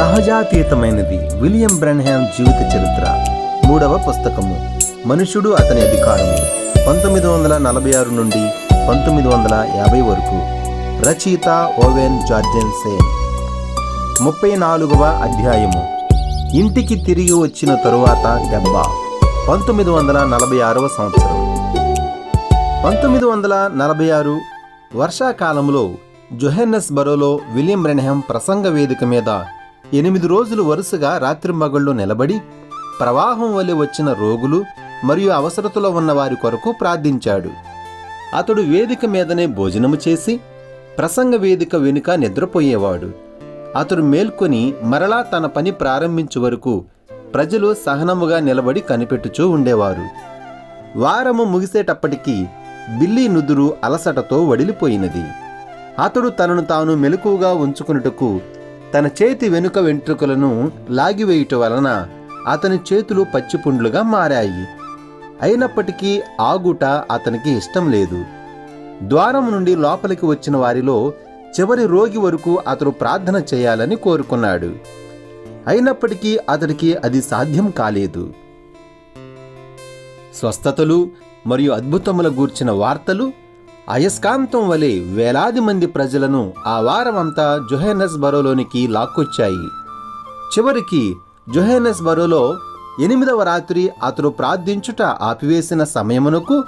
సహజాతీతమైనది William Branham జీవిత చరిత్ర. మూడవ పుస్తకము. మనుషుడు అతని అధికారము. పంతొమ్మిది వందల నలభై ఆరు నుండి పంతొమ్మిది వందల యాభై వరకు. రచయిత ఓవెన్ జార్జెన్ సేన్. ముప్పై నాలుగవ అధ్యాయము. ఇంటికి తిరిగి వచ్చిన తరువాత దెబ్బ పంతొమ్మిది వందల నలభై ఆరవ సంవత్సరం. పంతొమ్మిది వందల నలభై ఆరు వర్షాకాలంలో జొహెన్నస్ బరోలో విలియం బ్రెన్హామ్ ప్రసంగ వేదిక మీద ఎనిమిది రోజులు వరుసగా రాత్రి మగళ్ళు నిలబడి ప్రవాహం వలె వచ్చిన రోగులు మరియు అవసరతలో ఉన్న వారి కొరకు ప్రార్థించాడు. అతడు వేదిక మీదనే భోజనము చేసి ప్రసంగ వేదిక వెనుక నిద్రపోయేవాడు. అతడు మేల్కొని మరలా తన పని ప్రారంభించే వరకు ప్రజలు సహనముగా నిలబడి కనిపెట్టుచూ ఉండేవారు. వారము ముగిసేటప్పటికీ బిల్లీ నుదురు అలసటతో వడిలిపోయినది. అతడు తనను తాను మెలకువగా ఉంచుకున్నట్టుకు తన చేతి వెనుక వెంట్రుకలను లాగివేయుట వలన అతని చేతులు పచ్చిపుండ్లుగా మారాయి. అయినప్పటికీ ఆగుట అతనికి ఇష్టం లేదు. ద్వారం నుండి లోపలికి వచ్చిన వారిలో చివరి రోగి వరకు అతడు ప్రార్థన చేయాలని కోరుకున్నాడు. అయినప్పటికీ అతడికి అది సాధ్యం కాలేదు. స్వస్థతలు మరియు అద్భుతముల గూర్చిన వార్తలు అయస్కాంతం వలె వేలాది మంది ప్రజలను ఆ వారమంతా జొహెనస్ బరోలోనికి లాక్కొచ్చాయి. చివరికి జొహెనస్ బరోలో ఎనిమిదవ రాత్రి అతడు ప్రార్థించుట ఆపివేసిన సమయమునకు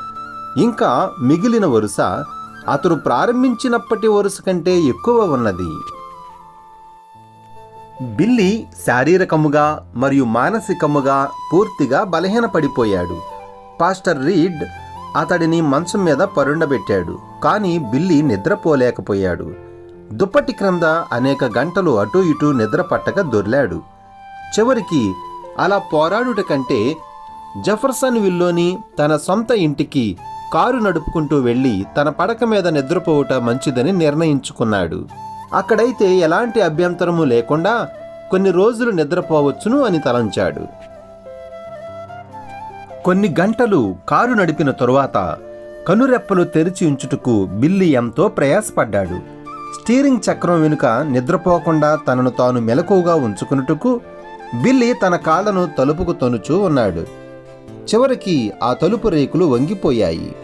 ఇంకా మిగిలిన వరుస అతడు ప్రారంభించినప్పటి వరుస కంటే ఎక్కువ ఉన్నది. బిల్లి శారీరకముగా మరియు మానసికముగా పూర్తిగా బలహీనపడిపోయాడు. పాస్టర్ రీడ్ అతడిని మంచం మీద పరుండబెట్టాడు. కానీ బిల్లి నిద్రపోలేకపోయాడు. దుప్పటి క్రింద అనేక గంటలు అటూ ఇటూ నిద్ర పట్టక దొర్లాడు. చివరికి అలా పోరాడుట కంటే జఫర్సన్ విల్లోని తన సొంత ఇంటికి కారు నడుపుకుంటూ వెళ్ళి తన పడక మీద నిద్రపోవుట మంచిదని నిర్ణయించుకున్నాడు. అక్కడైతే ఎలాంటి అభ్యంతరము లేకుండా కొన్ని రోజులు నిద్రపోవచ్చును అని తలంచాడు. కొన్ని గంటలు కారు నడిపిన తరువాత కనురెప్పలు తెరిచి ఉంచుటకు బిల్లి ఎంతో ప్రయాసపడ్డాడు. స్టీరింగ్ చక్రం వెనుక నిద్రపోకుండా తనను తాను మెలకువగా ఉంచుకున్నట్టుకు బిల్లి తన కాళ్ళను తలుపుకు తొనుచూ ఉన్నాడు. చివరికి ఆ తలుపు రేకులు వంగిపోయాయి.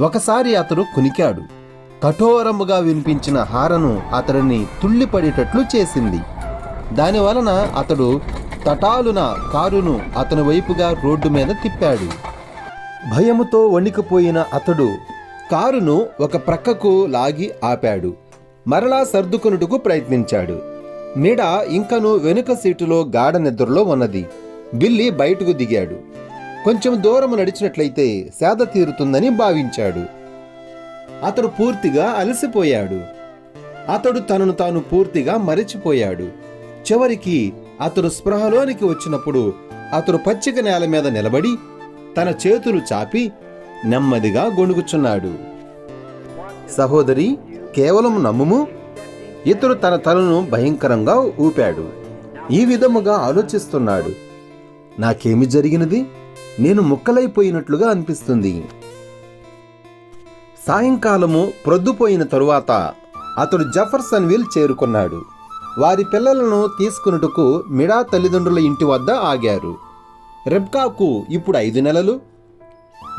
ఒకసారి అతడు కునికాడు. కఠోరముగా వినిపించిన హారను అతడిని తుళ్ళిపడేటట్లు చేసింది. దానివలన అతడు తటాలున కారును అతని వైపుగా రోడ్డు మీద తిప్పాడు. భయముతో వణికిపోయిన అతడు కారును ఒక ప్రక్కకు లాగి ఆపాడు. మరలా సర్దుకొనుటకు ప్రయత్నించాడు. మీడ ఇంకను వెనుక సీటులో గాఢ నిద్రలో ఉన్నది. బిల్లి బయటకు దిగాడు. కొంచెం దూరం నడిచినట్లయితే సేద తీరుతుందని భావించాడు. అతడు పూర్తిగా అలసిపోయాడు. అతడు తనను తాను పూర్తిగా మరచిపోయాడు. చివరికి అతడు స్పృహలోనికి వచ్చినప్పుడు అతడు పచ్చిక నేల మీద నిలబడి తన చేతులు చాపి నెమ్మదిగా గొణుగుచున్నాడు. సహోదరి కేవలం నమ్ముము? ఇతడు తన తలను భయంకరంగా ఊపాడు. ఈ విధముగా ఆలోచిస్తున్నాడు. నాకేమి జరిగినది? నేను ముక్కలైపోయినట్లుగా అనిపిస్తుంది. సాయంకాలము ప్రొద్దుపోయిన తరువాత అతడు జఫర్సన్ విల్ చేరుకున్నాడు. వారి పిల్లలను తీసుకున్నట్టుకు మిడా తల్లిదండ్రుల ఇంటి వద్ద ఆగారు. రెబ్కాకు ఇప్పుడు ఐదు నెలలు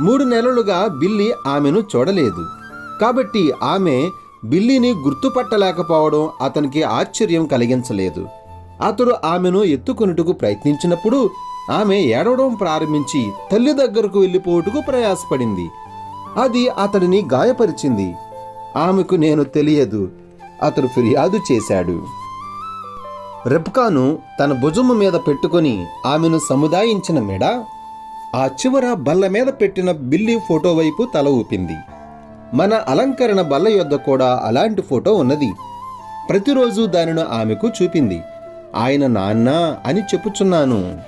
మూడు నెలలుగా బిల్లి ఆమెను చూడలేదు. కాబట్టి ఆమె బిల్లిని గుర్తుపట్టలేకపోవడం అతనికి ఆశ్చర్యం కలిగించలేదు. అతడు ఆమెను ఎత్తుకొనుటకు ప్రయత్నించినప్పుడు ఆమె ఏడవడం ప్రారంభించి తల్లి దగ్గరకు వెళ్ళిపోవుటకు ప్రయాసపడింది. అది అతడిని గాయపరిచింది. ఆమెకు నేను తెలియదు. అతడు ఫిర్యాదు చేశాడు. రెప్కాను తన భుజము మీద పెట్టుకొని ఆమెను సముదాయించిన మెడ ఆ చివర బల్ల మీద పెట్టిన బిల్లి ఫోటో వైపు తల ఊపింది. మన అలంకరణ బల్ల యొద్ద కూడా అలాంటి ఫోటో ఉన్నది. ప్రతిరోజు దానిని ఆమెకు చూపింది. ఆయన నాన్న అని చెప్పుచున్నాను.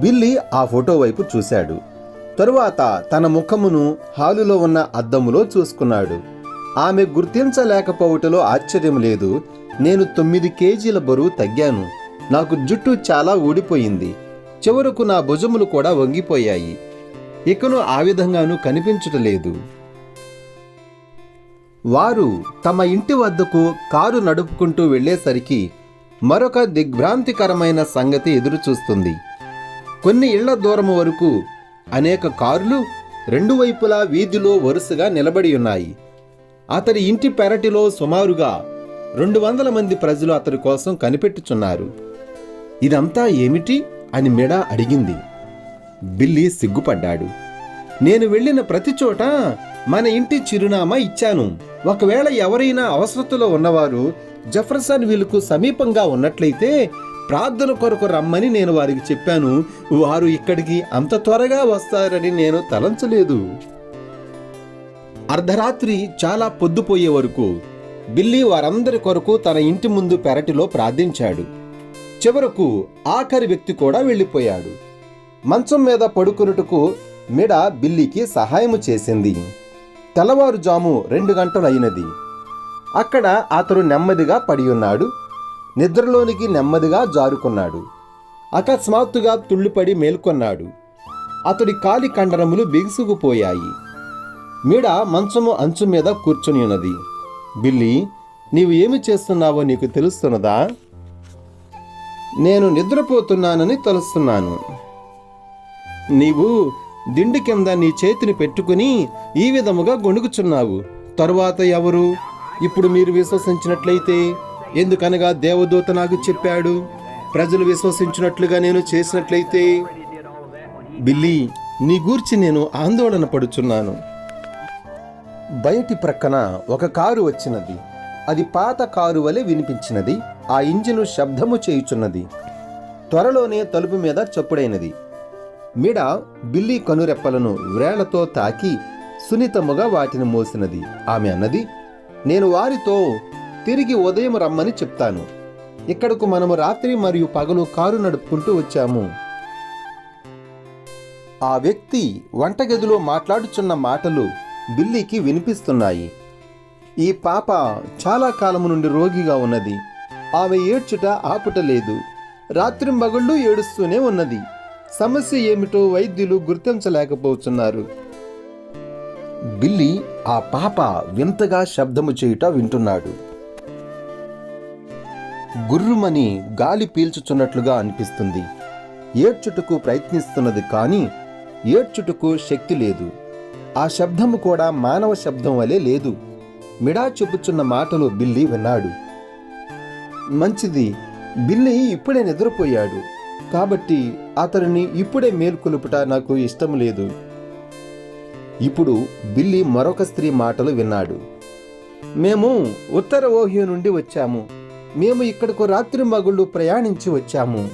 బిల్లి ఆ ఫోటో వైపు చూశాడు. తరువాత తన ముఖమును హాలులో ఉన్న అద్దములో చూసుకున్నాడు. ఆమె గుర్తించలేకపోవటలో ఆశ్చర్యం లేదు. నేను తొమ్మిది కేజీల బరువు తగ్గాను. నాకు జుట్టు చాలా ఊడిపోయింది. చివరకు నా భుజములు కూడా వంగిపోయాయి. ఇకను ఆ విధంగాను కనిపించటలేదు. వారు తమ ఇంటి వద్దకు కారు నడుపుకుంటూ వెళ్ళేసరికి మరొక దిగ్భ్రాంతికరమైన సంగతి ఎదురుచూస్తుంది. కొన్ని ఇళ్ళ దూరం వరకు అనేక కార్లు రెండు వైపులా వీధిలో వరుసగా నిలబడి ఉన్నాయి. అతడి ఇంటి పెరటిలో సుమారుగా రెండు వందల మంది ప్రజలు అతడి కోసం కనిపెట్టుచున్నారు. ఇదంతా ఏమిటి అని మెడ అడిగింది. బిల్లి సిగ్గుపడ్డాడు. నేను వెళ్ళిన ప్రతి చోట మన ఇంటి చిరునామా ఇచ్చాను. ఒకవేళ ఎవరైనా అవసరతలో ఉన్నవారు జఫర్సన్ వీలుకు సమీపంగా ఉన్నట్లయితే ప్రార్థన కొరకు రమ్మని నేను వారికి చెప్పాను. వారు ఇక్కడికి అంత త్వరగా వస్తారని నేను తలంచలేదు. అర్ధరాత్రి చాలా పొద్దుపోయే వరకు బిల్లీ వారందరి కొరకు తన ఇంటి ముందు పెరటిలో ప్రార్థించాడు. చివరకు ఆఖరి వ్యక్తి కూడా వెళ్ళిపోయాడు. మంచం మీద పడుకునుటకు మిడ బిల్లీకి సహాయము చేసింది. తెల్లవారుజాము రెండు గంటలైనది. అక్కడ అతడు నెమ్మదిగా పడి ఉన్నాడు నిద్రలోనికి నెమ్మదిగా జారుకున్నాడు. అకస్మాత్తుగా తుళ్ళిపడి మేల్కొన్నాడు. అతడి కాలి కండరములు బిగుసుకుపోయాయి. మీడ మంచము అంచు మీద కూర్చుని ఉన్నది బిల్లి నీవు ఏమి చేస్తున్నావో నీకు తెలుస్తున్నదా? నేను నిద్రపోతున్నానని తలుస్తున్నాను. నీవు దిండు కింద నీ చేతిని పెట్టుకుని ఈ విధముగా గొణుకుచున్నావు తరువాత ఎవరు? ఇప్పుడు మీరు విశ్వసించినట్లయితే ఎందుకనగా దేవదూత నాకు చెప్పాడు ప్రజలు విశ్వసించినట్లుగా నేను చేసినట్లయితే. బిల్లి నీ గూర్చి నేను ఆందోళన పడుచున్నాను. బయటి ప్రక్కన ఒక కారు వచ్చినది. అది పాత కారు వలె వినిపించినది. ఆ ఇంజిను శబ్దము చేయుచున్నది. త్వరలోనే తలుపు మీద చప్పుడైనది. మిడ బిల్లి కనురెప్పలను వ్రేళ్ళతో తాకి సున్నితముగా వాటిని మోసినది. ఆమె అన్నది నేను వారితో తిరిగి ఉదయం రమ్మని చెప్తాను. ఇక్కడకు మనము రాత్రి మరియు పగలు కారు నడుపుకుంటూ వచ్చాము. ఆ వ్యక్తి వంటగదిలో మాట్లాడుచున్న మాటలు బిల్లీకి వినిపిస్తున్నాయి. ఈ పాప చాలా కాలము నుండి రోగిగా ఉన్నది. ఆమె ఏడ్చుట ఆపుట లేదు రాత్రింబగళ్ళు ఏడుస్తూనే ఉన్నది. సమస్య ఏమిటో వైద్యులు గుర్తించలేకపోతున్నారు. బిల్లి ఆ పాప వింతగా శబ్దము చేయుట వింటున్నాడు. గుర్రుమని గాలి పీల్చుచున్నట్లుగా అనిపిస్తుంది. ఏడ్చుటకు ప్రయత్నిస్తున్నది కానీ ఏడ్చుటకు శక్తి లేదు. ఆ శబ్దము కూడా మానవ శబ్దం వలె లేదు. మిడా చెప్పుచున్న మాటలు బిల్లి విన్నాడు. మంచిది బిల్లి ఇప్పుడే నిద్రపోయాడు. కాబట్టి అతనిని ఇప్పుడే మేల్కొలుపుట నాకు ఇష్టం లేదు. ఇప్పుడు బిల్లి మరొక స్త్రీ మాటలు విన్నాడు. మేము ఉత్తర ఓహియో నుండి వచ్చాము. మేము ఇక్కడకు రాత్రి మగుళ్ళు ప్రయాణించి వచ్చాము.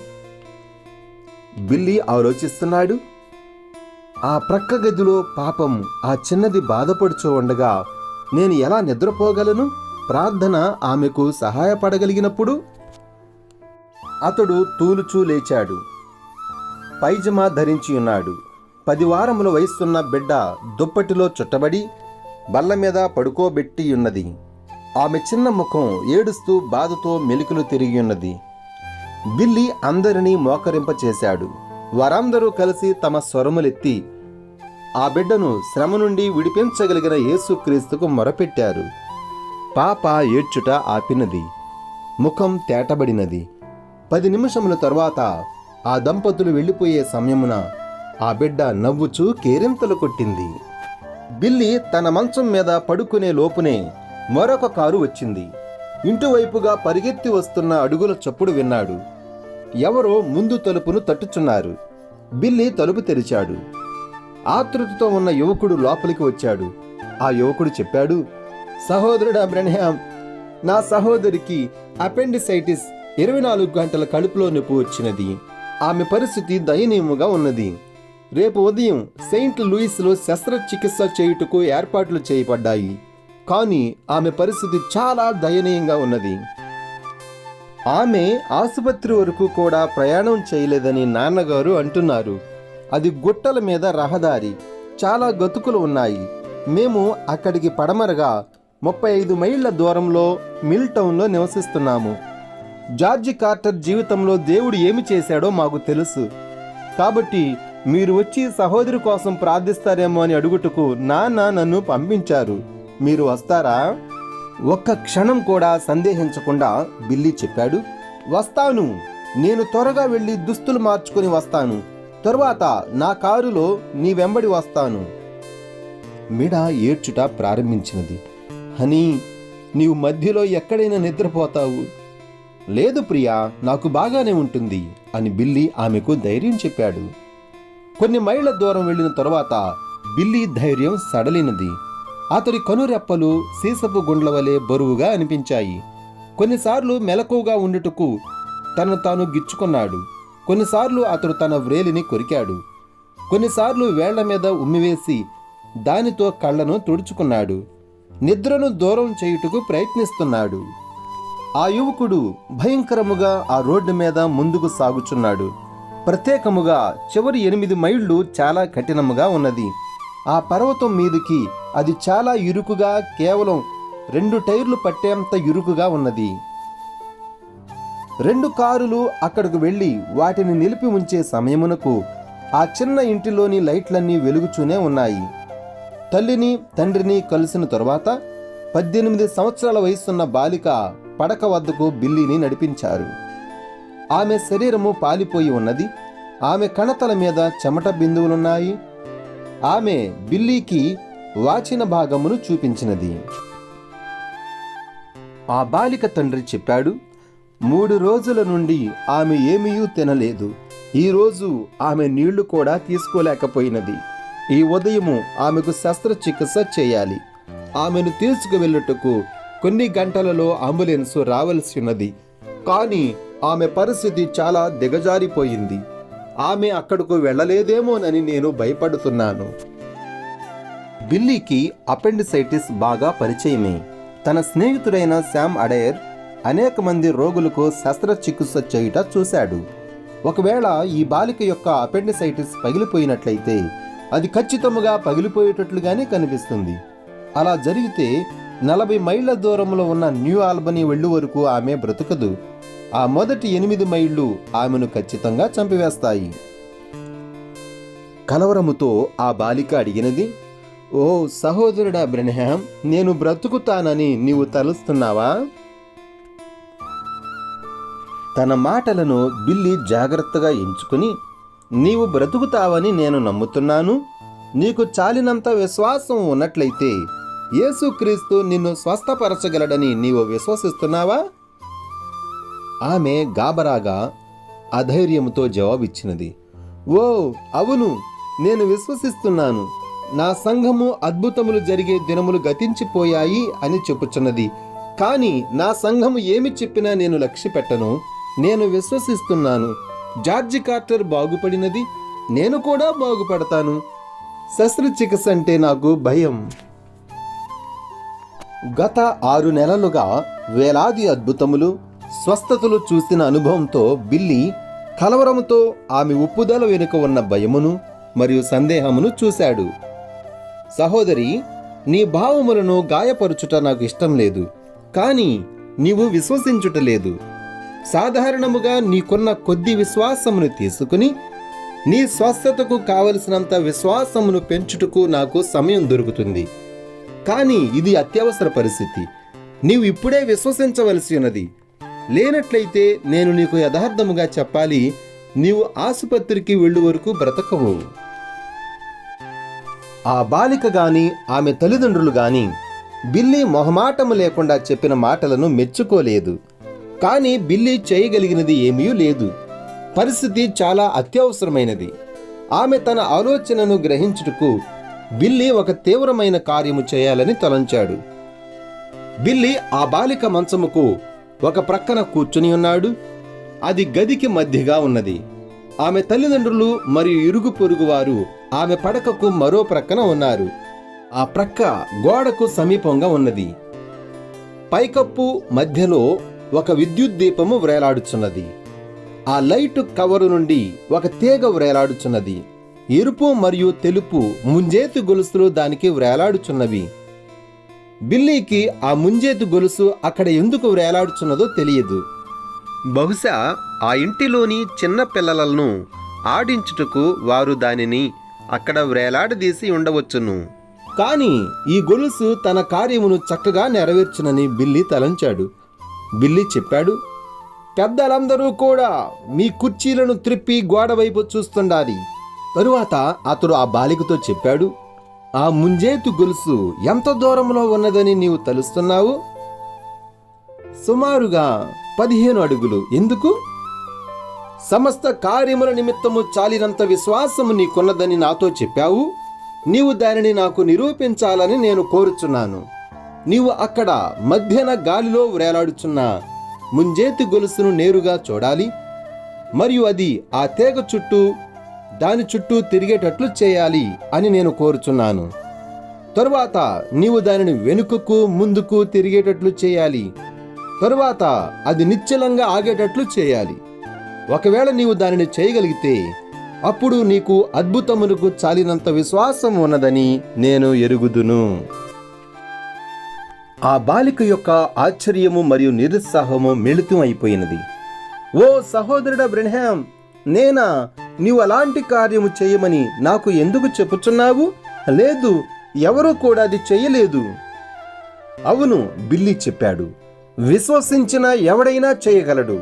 బిల్లి ఆలోచిస్తున్నాడు. ఆ ప్రక్క గదిలో పాపం ఆ చిన్నది బాధపడుచూ ఉండగా నేను ఎలా నిద్రపోగలను? ప్రార్థన ఆమెకు సహాయపడగలిగినప్పుడు? అతడు తూలుచూ లేచాడు. పైజమా ధరించి ఉన్నాడు. పది వారముల వయస్సున్న బిడ్డ దుప్పటిలో చుట్టబడి బల్ల మీద పడుకోబెట్టి ఉన్నది. ఆమె చిన్న ముఖం ఏడుస్తూ బాధతో మెలికలు తిరిగి ఉన్నది. బిల్లి అందరినీ మోకరింపచేశాడు. వారందరూ కలిసి తమ స్వరములెత్తి ఆ బిడ్డను శ్రమ నుండి విడిపించగలిగిన యేసుక్రీస్తుకు మొరపెట్టారు. పాప ఏడ్చుట ఆపినది ముఖం తేటబడినది. పది నిమిషముల తరువాత ఆ దంపతులు వెళ్ళిపోయే సమయమున ఆ బిడ్డ నవ్వుచూ కేరింతలు కొట్టింది. బిల్లి తన మంచం మీద పడుకునే లోపునే మరొక కారు వచ్చింది. ఇంటివైపుగా పరిగెత్తి వస్తున్న అడుగుల చప్పుడు విన్నాడు. ఎవరో ముందు తలుపును తట్టుచున్నారు. బిల్లి తలుపు తెరిచాడు. ఆతృతతో ఉన్న యువకుడు లోపలికి వచ్చాడు. ఆ యువకుడు చెప్పాడు సహోదరుడా బ్రహ్యాం నా సహోదరికి అపెండిసైటిస్ ఇరవై నాలుగు గంటల కడుపులో నొప్పి వచ్చినది. ఆమె పరిస్థితి దయనీయముగా ఉన్నది. రేపు ఉదయం సెయింట్ లూయిస్లో శస్త్రచికిత్స చేయుటకు ఏర్పాట్లు చేయబడ్డాయి. కానీ ఆమె పరిస్థితి చాలా దయనీయంగా ఉన్నది. ఆమె ఆసుపత్రి వరకు కూడా ప్రయాణం చేయలేదని నాన్నగారు అంటున్నారు. అది గుట్టల మీద రహదారి. చాలా గతుకులు ఉన్నాయి. మేము అక్కడికి పడమరగా ముప్పై ఐదు మైళ్ళ దూరంలో మిల్ టౌన్లో నివసిస్తున్నాము. జార్జి కార్టర్ జీవితంలో దేవుడు ఏమి చేశాడో మాకు తెలుసు. కాబట్టి మీరు వచ్చి సహోదరి కోసం ప్రార్థిస్తారేమో అని అడుగుటకు నాన్న నన్ను పంపించారు. మీరు వస్తారా? ఒక్క క్షణం కూడా సందేహించకుండా బిల్లి చెప్పాడు. వస్తాను. నేను త్వరగా వెళ్ళి దుస్తులు మార్చుకొని వస్తాను. తరువాత నా కారులో నీ వెంబడి వస్తాను. మిడ ఏడ్చుట ప్రారంభించినది. హనీ నీవు మధ్యలో ఎక్కడైనా నిద్రపోతావు? లేదు ప్రియా నాకు బాగానే ఉంటుంది అని బిల్లి ఆమెకు ధైర్యం చెప్పాడు. కొన్ని మైళ్ళ దూరం వెళ్ళిన తరువాత బిల్లి ధైర్యం సడలినది. అతడి కనురెప్పలు సీసపు గుండ్ల వలె బరువుగా అనిపించాయి. కొన్నిసార్లు మెలకువగా ఉండుటకు తను తాను గిచ్చుకున్నాడు. కొన్నిసార్లు అతడు తన వ్రేలిని కొరికాడు. కొన్నిసార్లు వేళ్ళ మీద ఉమ్మివేసి దానితో కళ్ళను తుడుచుకున్నాడు. నిద్రను దూరం చేయుటకు ప్రయత్నిస్తున్నాడు. ఆ యువకుడు భయంకరముగా ఆ రోడ్డు మీద ముందుకు సాగుచున్నాడు. ప్రత్యేకముగా చివరి ఎనిమిది మైళ్ళు చాలా కఠినముగా ఉన్నది. ఆ పర్వతం మీదికి అది చాలా ఇరుకుగా కేవలం రెండు టైర్లు పట్టేంత ఇరుకుగా ఉన్నది. రెండు కారులు అక్కడకు వెళ్ళి వాటిని నిలిపి ఉంచే సమయమునకు ఆ చిన్న ఇంటిలోని లైట్లన్నీ వెలుగుచూనే ఉన్నాయి. తల్లిని తండ్రిని కలిసిన తరువాత పద్దెనిమిది సంవత్సరాల వయసున్న బాలిక పడక వద్దకు బిల్లీని నడిపించారు. ఆమె శరీరము పాలిపోయి ఉన్నది. ఆమె కణతల మీద చెమట బిందువులున్నాయి. ఆమె బిల్లీకి వాచిన భాగమును చూపించినది. ఆ బాలిక తండ్రి చెప్పాడు మూడు రోజుల నుండి ఆమె ఏమీయూ తినలేదు. ఈరోజు ఆమె నీళ్ళు కూడా తీసుకోలేకపోయినది. ఈ ఉదయము ఆమెకు శస్త్రచికిత్స చేయాలి. ఆమెను తీసుకువెళ్ళుటకు కొన్ని గంటలలో అంబులెన్స్ రావలసి ఉన్నది కానీ ఆమె పరిస్థితి చాలా దిగజారిపోయింది. ఆమె అక్కడకు వెళ్ళలేదేమోనని నేను భయపడుతున్నాను. బిల్లీకి అపెండిసైటిస్ బాగా పరిచయమే. తన స్నేహితుడైన శామ్ అడయర్ అనేక మంది రోగులకు శస్త్రచికిత్స చేయుట చూశాడు. ఒకవేళ ఈ బాలిక యొక్క అపెండిసైటిస్ పగిలిపోయినట్లయితే అది ఖచ్చితముగా పగిలిపోయేటట్లుగానే కనిపిస్తుంది. అలా జరిగితే నలభై మైళ్ళ దూరంలో ఉన్న న్యూ ఆల్బనీ వెళ్ళు వరకు ఆమె బ్రతుకదు. ఆ మొదటి ఎనిమిది మైళ్ళు ఆమెను ఖచ్చితంగా చంపివేస్తాయి. కలవరముతో ఆ బాలిక అడిగినది ఓ సహోదరుడా బ్రెన్హామ్ నేను బ్రతుకుతానని నీవు తలుస్తున్నావా? తన మాటలను బిల్లి జాగ్రత్తగా ఎంచుకుని నీవు బ్రతుకుతావని నేను నమ్ముతున్నాను. నీకు చాలినంత విశ్వాసం ఉన్నట్లయితే యేసుక్రీస్తు నిన్ను స్వస్థపరచగలడని నీవు విశ్వసిస్తున్నావా? ఆమె గాబరాగా అధైర్యముతో జవాబిచ్చినది. ఓ అవును నేను విశ్వసిస్తున్నాను. నా సంఘము అద్భుతములు జరిగే దినములు గతించిపోయాయి అని చెప్పుచున్నది. కానీ నా సంఘము ఏమి చెప్పినా నేను లక్ష్య పెట్టను నేను విశ్వసిస్తున్నాను. జార్జి కార్టర్ బాగుపడినది నేను కూడా బాగుపడతాను. శస్త్రచికిత్స అంటే నాకు భయం. గత ఆరు నెలలుగా వేలాది అద్భుతములు స్వస్థతలు చూసిన అనుభవంతో బిల్లి కలవరముతో ఆమె ఉప్పుదల వెనుక ఉన్న భయమును మరియు సందేహమును చూశాడు. సహోదరి నీ భావములను గాయపరుచుట నాకు ఇష్టం లేదు కానీ నీవు విశ్వసించుట లేదు. సాధారణముగా నీకున్న కొద్ది విశ్వాసమును తీసుకుని నీ స్వస్థతకు కావలసినంత విశ్వాసమును పెంచుటకు నాకు సమయం దొరుకుతుంది. కానీ ఇది అత్యవసర పరిస్థితి. నీవు ఇప్పుడే విశ్వసించవలసి ఉన్నది. లేనట్లయితే నేను నీకు యథార్థముగా చెప్పాలి నీవు ఆసుపత్రికి వెళ్ళు వరకు బ్రతకవు. ఆ బాలిక గాని ఆమె తల్లిదండ్రులు గాని బిల్లీ మొహమాటము లేకుండా చెప్పిన మాటలను మెచ్చుకోలేదు. కానీ బిల్లి చేయగలిగినది ఏమీ లేదు. పరిస్థితి చాలా అత్యవసరమైనది. ఆమె తన ఆలోచనను గ్రహించుటకు బిల్లి ఒక తీవ్రమైన కార్యము చేయాలని తలంచాడు. బిల్లి ఆ బాలిక మంచముకు ఒక ప్రక్కన కూర్చుని ఉన్నాడు. అది గదికి మధ్యగా ఉన్నది. ఆమె తల్లిదండ్రులు మరియు ఇరుగు పొరుగు వారు ఆమె పడకకు మరో ప్రక్కన ఉన్నారు. ఆ ప్రక్క గోడకు సమీపంగా ఉన్నది. పైకప్పు మధ్యలో ఒక విద్యుత్ దీపము వ్రేలాడుచున్నది. ఆ లైటు కవరు నుండి ఒక తీగ వ్రేలాడుచున్నది. ఎరుపు మరియు తెలుపు ముంజేతు గొలుసులు దానికి వ్రేలాడుచున్నవి. బిల్లీకి ఆ ముంజేతు గొలుసు అక్కడ ఎందుకు వ్రేలాడుచున్నదో తెలియదు. బహుశా ఆ ఇంటిలోని చిన్న పిల్లలను ఆడించుటకు వారు దానిని అక్కడ వ్రేలాడదీసి ఉండవచ్చును. కానీ ఈ గొలుసు తన కార్యమును చక్కగా నెరవేర్చునని బిల్లి తలంచాడు. బిల్లి చెప్పాడు. పెద్దలందరూ కూడా మీ కుర్చీలను త్రిప్పి గోడవైపు చూస్తుండాలి. తరువాత అతడు ఆ బాలికతో చెప్పాడు ఆ ముంజేతు గొలుసు ఎంత దూరంలో ఉన్నదని నీవు తలుస్తున్నావు? సుమారుగా పదిహేను అడుగులు. ఎందుకు? సమస్త కార్యముల నిమిత్తము చాలినంత విశ్వాసము నీకున్నదని నాతో చెప్పావు. నీవు దానిని నాకు నిరూపించాలని నేను కోరుచున్నాను. నీవు అక్కడ మధ్యన గాలిలో వ్రేలాడుచున్న ముంజేతి గొలుసును నేరుగా చూడాలి. మరియు అది ఆ తీగ చుట్టూ దాని చుట్టూ తిరిగేటట్లు చేయాలి అని నేను కోరుచున్నాను. తరువాత నీవు దానిని వెనుకకు ముందుకు తిరిగేటట్లు చేయాలి. తరువాత అది నిశ్చలంగా ఆగేటట్లు చేయాలి. ఒకవేళ నీవు దానిని చేయగలిగితే అప్పుడు నీకు అద్భుతమునకు చాలినంత విశ్వాసం ఉన్నదని నేను ఎరుగుదును. ఆ బాలిక యొక్క ఆశ్చర్యము మరియు నిరుత్సాహము మిళితం అయిపోయినది. ఓ సహోదరుడ బ్రెన్హామ్ నేనా? నీవు అలాంటి కార్యము చేయమని నాకు ఎందుకు చెప్పుచున్నావు? లేదు ఎవరూ కూడా అది చేయలేదు. అవును బిల్లి చెప్పాడు. విశ్వసించిన ఎవడైనా చేయగలడు.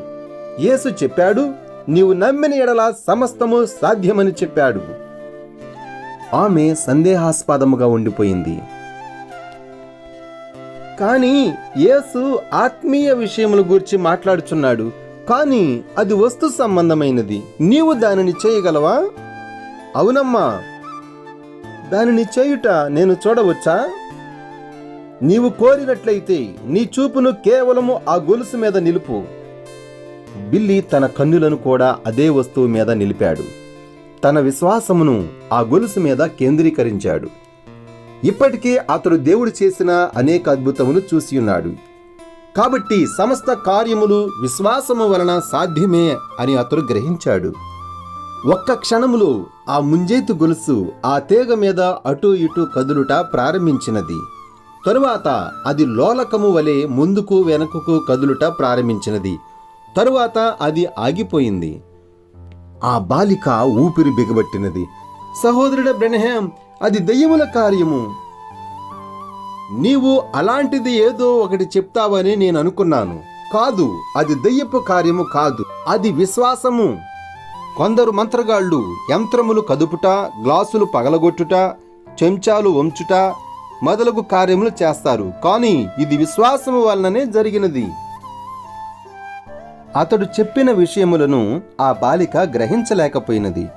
యేసు చెప్పాడు నీవు నమ్మిన ఎడల సమస్తము సాధ్యమని చెప్పాడు. ఆమె సందేహాస్పదముగా ఉండిపోయింది. కానీ యేసు ఆత్మీయ విషయముల గురించి మాట్లాడుచున్నాడు. కానీ అది వస్తు సంబంధమైనది. నీవు దానిని చేయగలవా? అవునమ్మా. దానిని చేయుట నేను చూడవచ్చా? నీవు కోరినట్లయితే నీ చూపును కేవలము ఆ గొలుసు మీద నిలుపు. బిల్లి తన కన్నులను కూడా అదే వస్తువు మీద నిలిపాడు. తన విశ్వాసమును ఆ గొలుసు మీద కేంద్రీకరించాడు. ఇప్పటికే అతడు దేవుడు చేసిన అనేక అద్భుతములు చూసి ఉన్నాడు. కాబట్టి సమస్త కార్యములు విశ్వాసము వలన సాధ్యమే అని అతడు గ్రహించాడు. ఒక్క క్షణములో ఆ ముంజేతు గొలుసు ఆ తీగ మీద అటు ఇటు కదులుట ప్రారంభించినది. తరువాత అది లోలకము వలె ముందుకు వెనకకు కదులుట ప్రారంభించినది. తరువాత అది ఆగిపోయింది. ఆ బాలిక ఊపిరి బిగబట్టినది. సహోదరుడ బ్రెనహాం అది దెయ్యముల కార్యము. నీవు అలాంటిది ఏదో ఒకటి చెప్తావని నేను అనుకున్నాను. కాదు అది దెయ్యపు కార్యము కాదు అది విశ్వాసము. కొందరు మంత్రగాళ్ళు యంత్రములు కదుపుట గ్లాసులు పగలగొట్టుట చెంచాలు వంచుట మొదలగు కార్యములు చేస్తారు. కానీ ఇది విశ్వాసము వలననే జరిగినది. అతడు చెప్పిన విషయములను ఆ బాలిక గ్రహించలేకపోయినది.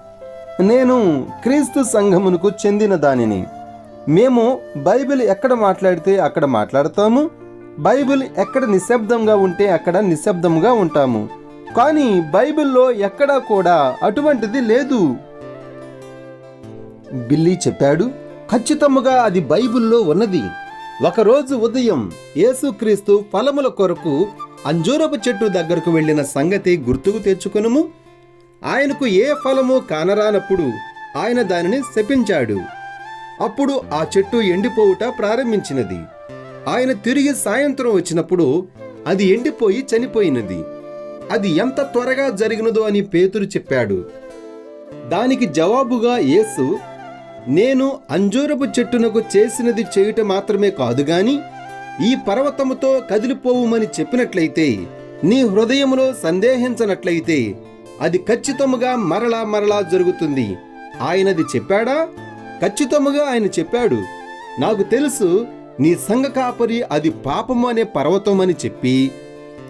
నేను క్రీస్తు సంఘమునకు చెందిన దానిని. మేము బైబిల్ ఎక్కడ మాట్లాడితే అక్కడ మాట్లాడతాము. బైబిల్ ఎక్కడ నిశ్శబ్దంగా ఉంటే అక్కడ నిశ్శబ్దంగా ఉంటాము. కానీ బైబిల్లో ఎక్కడా కూడా అటువంటిది లేదు. బిల్లీ చెప్పాడు ఖచ్చితముగా అది బైబిల్లో ఉన్నది. ఒకరోజు ఉదయం యేసుక్రీస్తు ఫలముల కొరకు అంజూరపు చెట్టు దగ్గరకు వెళ్ళిన సంగతి గుర్తుకు తెచ్చుకొనుము. ఆయనకు ఏ ఫలము కానరానప్పుడు ఆయన దానిని శపించాడు. అప్పుడు ఆ చెట్టు ఎండిపోవుట ప్రారంభించినది. ఆయన తిరిగి సాయంత్రం వచ్చినప్పుడు అది ఎండిపోయి చనిపోయినది. అది ఎంత త్వరగా జరిగినదో అని పేతురు చెప్పాడు. దానికి జవాబుగా యేసు నేను అంజూరపు చెట్టునకు చేసినది చేయుట మాత్రమే కాదు గాని ఈ పర్వతముతో కదిలిపోవుమని చెప్పినట్లయితే నీ హృదయములో సందేహించనట్లయితే అది ఖచ్చితముగా మరలా మరలా జరుగుతుంది. ఆయనది చెప్పాడా? ఖచ్చితముగా ఆయన చెప్పాడు. నాకు తెలుసు నీ సంఘ కాపరి అది పాపము అనే పర్వతం అని చెప్పి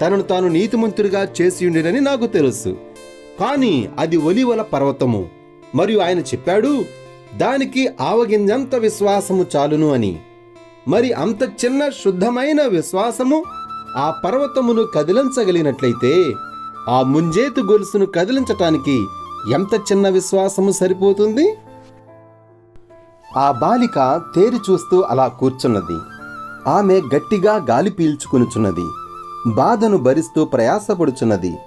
తనను తాను నీతిమంతుడిగా చేసి ఉండినని నాకు తెలుసు. కానీ అది ఒలివల పర్వతము. మరియు ఆయన చెప్పాడు దానికి ఆవగింజంత విశ్వాసము చాలును అని. మరి అంత చిన్న శుద్ధమైన విశ్వాసము ఆ పర్వతమును కదిలించగలిగినట్లయితే ఆ ముంజేతు గొలుసును కదిలించటానికి ఎంత చిన్న విశ్వాసము సరిపోతుంది? ఆ బాలిక తేరి చూస్తూ అలా కూర్చున్నది. ఆమె గట్టిగా గాలి పీల్చుకునుచున్నది. బాధను భరిస్తూ ప్రయాసపడుచున్నది.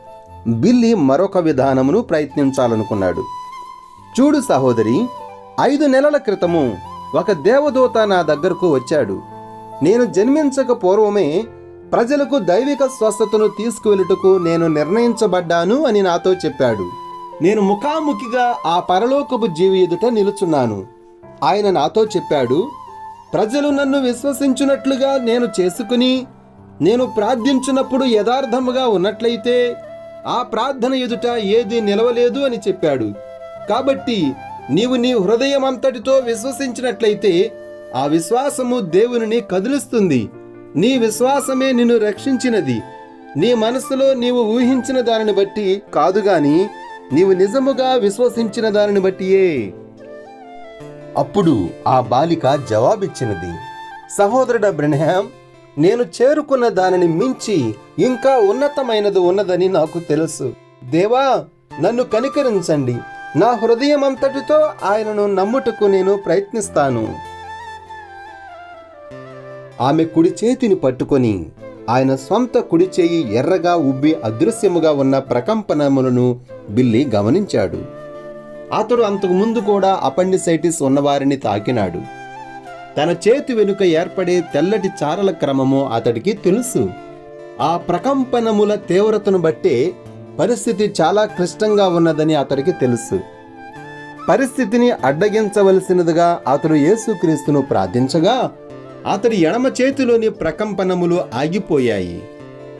బిల్లి మరొక విధానమును ప్రయత్నించాలనుకున్నాడు. చూడు సహోదరి ఐదు నెలల క్రితము ఒక దేవదూత నా దగ్గరకు వచ్చాడు. నేను జన్మించక పూర్వమే ప్రజలకు దైవిక స్వస్థతను తీసుకువెళ్ళుటకు నేను నిర్ణయించబడ్డాను అని నాతో చెప్పాడు. నేను ముఖాముఖిగా ఆ పరలోకపు జీవి ఎదుట నిలుచున్నాను. ఆయన నాతో చెప్పాడు ప్రజలు నన్ను విశ్వసించున్నట్లుగా నేను చేసుకుని నేను ప్రార్థించినప్పుడు యథార్థముగా ఉన్నట్లయితే ఆ ప్రార్థన ఎదుట ఏది నిలవలేదు అని చెప్పాడు. కాబట్టి నీవు నీ హృదయం అంతటితో విశ్వసించినట్లయితే ఆ విశ్వాసము దేవునిని కదిలిస్తుంది. నీ విశ్వాసమే నిన్ను రక్షించినది. నీ మనసులో నీవు ఊహించిన దానిని బట్టి కాదు గాని నీవు నిజముగా విశ్వసించిన దానిని బట్టియే. అప్పుడు ఆ బాలిక జవాబిచ్చినది సహోదరుడ బ్రెన్హామ్ నేను చేరుకున్న దానిని మించి ఇంకా ఉన్నతమైనది ఉన్నదని నాకు తెలుసు. దేవా నన్ను కనికరించండి. నా హృదయం అంతటితో ఆయనను నమ్ముటకు నేను ప్రయత్నిస్తాను. ఆమె కుడి చేతిని పట్టుకొని ఆయన సొంత కుడి చేయి ఎర్రగా ఉబ్బి అదృశ్యముగా ఉన్న ప్రకంపనములను బిల్లి గమనించాడు. అతడు అంతకు ముందు కూడా అపెండిసైటిస్ ఉన్నవారిని తాకినాడు. తన చేతి వెనుక ఏర్పడే తెల్లటి చారల క్రమము అతడికి తెలుసు. ఆ ప్రకంపనముల తీవ్రతను బట్టే పరిస్థితి చాలా క్లిష్టంగా ఉన్నదని అతడికి తెలుసు. పరిస్థితిని అడ్డగించవలసినదిగా అతడు యేసుక్రీస్తును ప్రార్థించగా అతడి ఎడమ చేతిలోని ప్రకంపనములు ఆగిపోయాయి.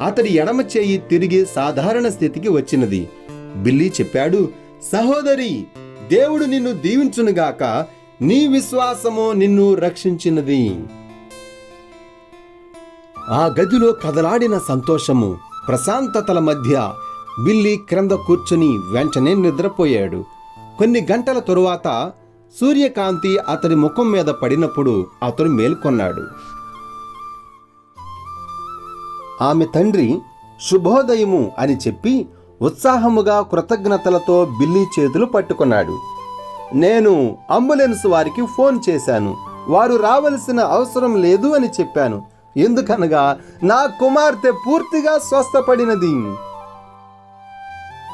అతడి ఎడమ చేయి తిరిగి సాధారణ స్థితికి వచ్చినది. బిల్లీ చెప్పాడు సహోదరి దేవుడు నిన్ను దీవించునుగాక నీ విశ్వాసము నిన్ను రక్షించినది. ఆ గదిలో కదలాడిన సంతోషము ప్రశాంతతల మధ్య బిల్లి క్రింద కూర్చుని వెంటనే నిద్రపోయాడు. కొన్ని గంటల తరువాత సూర్యకాంతి అతడి ముఖం మీద పడినప్పుడు అతడు మేల్కొన్నాడు. ఆమె తండ్రి శుభోదయము అని చెప్పి ఉత్సాహముగా కృతజ్ఞతలతో బిల్లీ చేతులు పట్టుకున్నాడు. నేను అంబులెన్స్ వారికి ఫోన్ చేశాను. వారు రావలసిన అవసరం లేదు అని చెప్పాను. ఎందుకనగా నా కుమార్తె పూర్తిగా స్వస్థపడినది.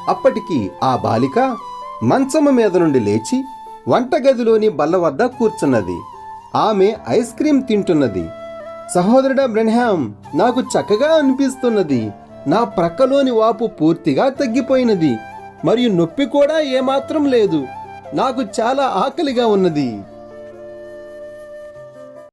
అప్పటికి ఆ బాలిక మంచము మీద నుండి లేచి వంటగదిలోని బల్ల వద్ద కూర్చున్నది. ఆమె ఐస్ క్రీం తింటున్నది. సహోదరుడా బ్రెన్హామ్ నాకు చక్కగా అనిపిస్తున్నది. నా ప్రక్కలోని వాపు పూర్తిగా తగ్గిపోయినది. మరియు నొప్పి కూడా ఏమాత్రం లేదు. నాకు చాలా ఆకలిగా ఉన్నది.